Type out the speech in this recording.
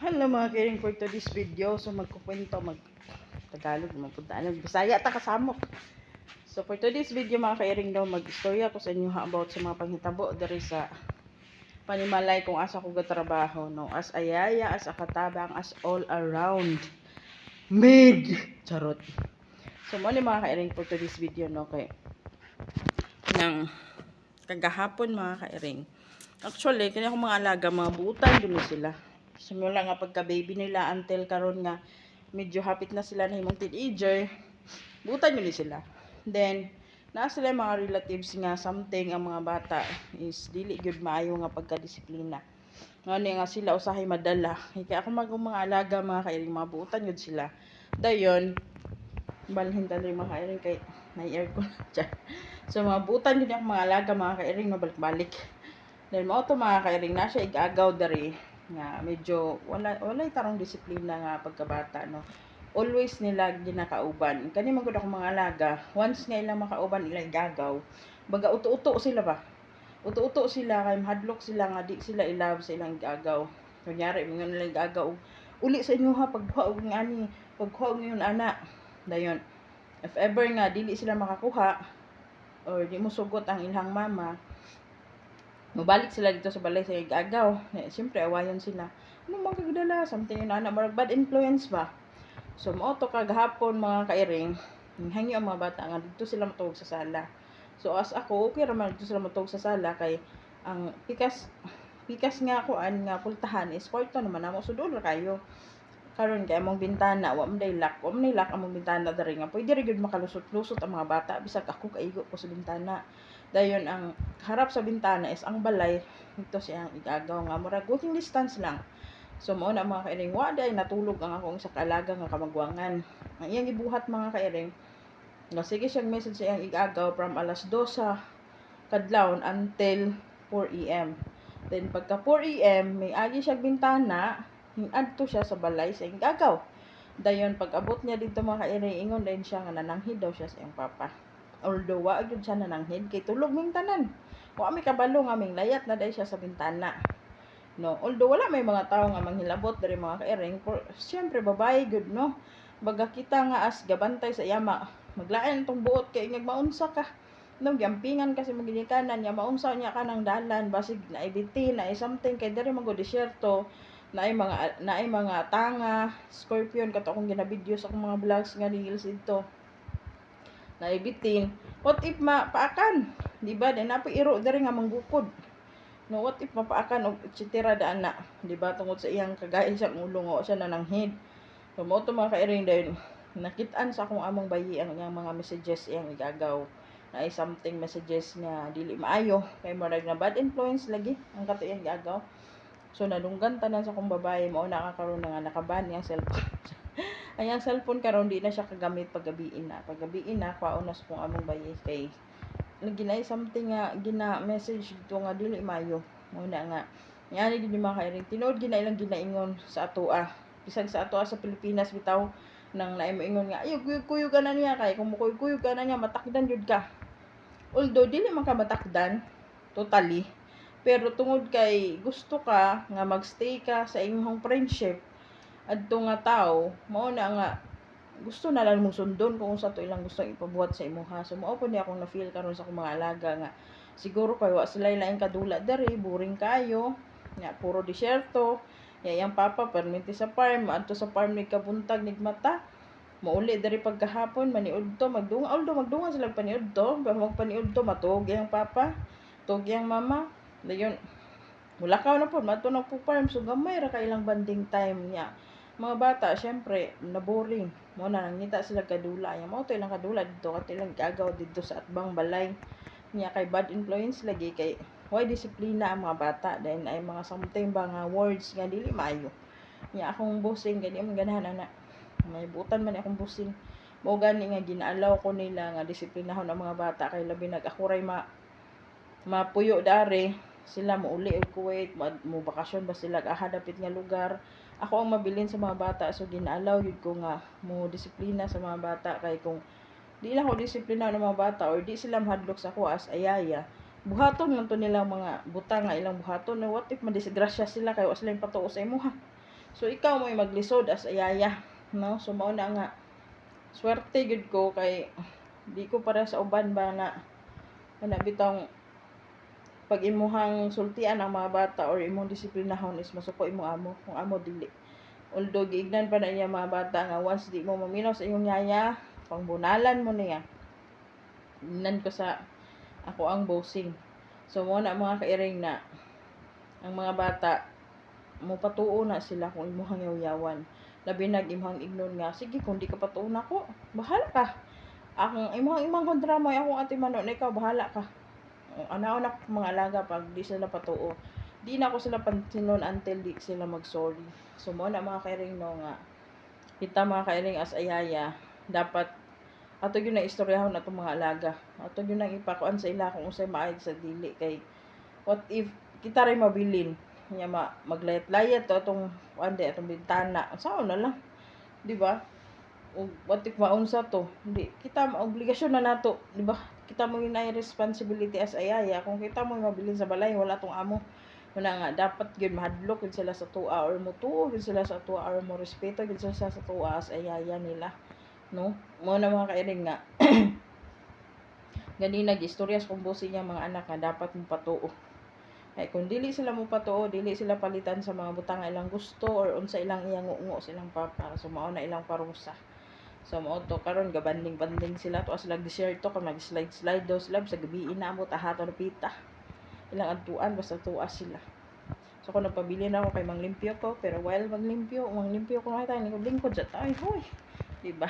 Hello mga kiring for today's video. So magkukwento, mag Tagalog, magpuntaan. Bisaya ta kasamok. So for today's video mga kairing daw, mag-istorya ko sa inyo about sa mga panghitabo diri sa panimalay kung asa ko gatrabaho. No? As ayaya, as akatabang, as all around. Mid! Charot. So mo mga kairing for today's video, no? Kay nang kagahapon mga kairing. Actually, kanya akong mga alaga, mga butan dun sila. Simula nga pagka-baby nila until karon nga medyo hapit na sila na himong teenager, butan yun sila. Then, naa sila mga relatives nga something ang mga bata is dili gyud maayo nga pagka-disiplina. Nga nga sila usahay madala. Kaya ako mag mga alaga mga kairing mga butan yun sila. Dayon, balhin tali mga kairing kay may aircon. So mga butan yun yung mga alaga mga kairing mabalik-balik. Then mo to mga kairing na siya igagaw dari nga medyo wala wala tarong disiplina nga pagkabata no. Always nila ginakauban. Kani man gud ako mga alaga, once nga ilang makauban ilang igagaw, baga uto-uto sila ba? Uto-uto sila kay mahadlok sila nga di sila ilab sa ilang igagaw. Kunyari mga nila igagaw uli sa inyo ha pagkuha og ani, pagkuha og ngayon ana. Dayon. If ever nga dili sila makakuha or di mo sugot ang ilang mama, mabalik sila dito sa balay sa igagaw. Eh, Siyempre, awayon sila. Ano mga kagdala? Something yun, anak, marag bad influence ba? So, mo to kagahapon mga kairing, hangi ang mga bata nga dito sila matulog sa sala. So, as ako, okay raman dito sila matulog sa sala kay ang pikas pikas nga ako an nga pultahan is kwarto naman namo so doon kayo karon kay among bintana wa man day lock wa man lock among bintana diri nga pwede ra gyud makalusot-lusot ang mga bata bisag ako kaigo ko sa bintana dayon ang harap sa bintana is ang balay. Dito siya ang igagaw nga murag walking distance lang. So mao na mga kairing wa day natulog ang akong sa kaalaga nga kamagwangan. Ang iyang ibuhat mga kairing nga sige siyang message sa iyang igagaw from alas 2 sa kadlawon until 4 AM then pagka 4 AM may agi siyang bintana adto siya sa balay sa igagaw. Dayon pag abot niya dito mga kairing ingon din siya nga nananghid daw siya sa iyang papa although wa gyud siya nananghid kay tulog ming tanan. Wa mi kabalo nga ming layat na day siya sa bintana. No although wala may mga tao nga manghilabot diri mga kairing for syempre babae good no? Baga kita nga as gabantay sa yama maglain tong buot kay ngag maunsa ka. No gampingan kasi maginikanan ya maunsa niya ka ng dalan basig na ibiti na something kay diri magod disyerto na ay mga na ay mga tanga scorpion kato akong ginabidyo sa akong mga vlogs nga reels dito na ibitin what if mapaakan? Di ba? Din napo iro diri nga manggukod. No what if mapaakan og etc daan na? Di ba? Tungod sa iyang kagay sa ulo nga siya nananghid so mo to mga kairing din nakitaan sa akong among bayi ang iyang mga messages iyang igagaw. Na ay something messages nga dili maayo. Kay murag na bad influence lagi ang kato iyang igagaw. So nadunggan tanan sa akong babae. Mao na kakaroon na nga nakaban yang cellphone ang iyang cellphone karon di na siya kagamit paggabiin na. Paggabiin na kwaon na sa kong among bayi kay ginay something nga gina message dito nga dili maayo mo na nga yani gid yung mga kairing tinuod gina ilang ginaingon sa atoa bisag sa atoa sa Pilipinas bitaw nang naay nga ayo kuyog ka na niya kay kung kuyog ka na niya matakdan jud ka. Although dili man ka matakdan totally. Pero tungod kay gusto ka nga magstay ka sa imong friendship adto nga tao mao na nga gusto na lang mong sundon kung sa to ilang gusto ipabuhat sa imuha so mao po ni akong na feel karon sa akong mga alaga nga siguro kay wa sila laing kadula diri boring kayo nga puro disyerto. Ya yang papa perminti sa farm adto sa farm ni kabuntag nig mata mauli diri pagkahapon maniudto magdunga although magdunga sila paniudto pero magpaniudto matug yang papa tug yang mama. Dayon wala ka na po matunog po farm so gamay ra ka ilang banding time niya mga bata syempre na boring mo na nangita sila kadula. Yang mo ilang kadula dito. Kat ilang gagaw dito sa atbang balay. Niya kay bad influence lagi. Kay why disiplina ang mga bata? Dahil ay mga something ba nga words nga dili maayo. Niya akong bossing gani man ganahan ana. May butan man akong bossing mo gani nga ginaalaw ko nila nga disiplinahon ang mga bata. Kay labi nag ako ray ma mapuyo dare. Sila mo uli og Kuwait. Mo, bakasyon ba sila? Aha dapit nga lugar ako ang mabilin sa mga bata so ginaalaw yun ko nga mo disiplina sa mga bata kay kung di lang ko disiplina ng mga bata or di sila mahadlok sa ako as ayaya buhaton lang to nilang mga butang nga ilang buhaton na what if madisgrasya sila kay wa sila yung patuo sa imuha So ikaw mo maglisod as ayaya, no? So mao na nga swerte gud ko kay di ko para sa uban ba na na bitong pag imuhang sultian ang mga bata or imong disiplinahon is masuko imong amo kung amo dili. Although giignan pa na niya mga bata nga once di mo maminaw sa imong yaya pangbunalan mo niya. Ingnan ko sa ako ang bossing. So mo na mga kairing na ang mga bata mo patuo na sila kung imuhang yaw-yawan. Labi nag imong ignon nga sige kung di ka patuo na ko bahala ka. Akong imong imong kontra mo akong ate manon ikaw bahala ka anaw na mga alaga pag di sila patuo di na ako sila pansinon until di sila mag sorry so mo na mga kairing no nga. Kita mga kairing as ayaya dapat ato yun na istoryahon atong mga alaga. Ato yun ang ipakuan sa ila kung unsay maayad sa dili. Kay what if kita rin mabilin. Nya ma maglayat-layat to atong ande atong bintana. Sao na lang? Di ba? Ug what if maunsa to? Hindi kita obligasyon na nato. Di ba kita mo yun ay responsibility as ayaya kung kita mo mabilin sa balay wala tong amo. Wala nga dapat gyud mahadlok gyud sila sa tuwa or mo tuo gyud sila sa tuwa or mo respeto gyud sila sa tuwa as ayaya nila no? Mo na mga kairing nga. Gani nag-istorya sa kumbusi niya mga anak nga dapat mo patuo. Ay kung dili sila mo patuo dili sila palitan sa mga butang ilang gusto or unsa ilang iyang ngungo silang papa. So mao na ilang parusa so mao to karon gabanding banding sila to. Sila desierto kung nag slide slide daw sila. Sa gabi ina mo tahato na pita. Ilang adtuan basta tuwa sila. So kung nagpabili na ako kay manglimpyo ko. Pero while maglimpyo manglimpyo ko nakita ni lingkod sa tayo. Hoy! Di ba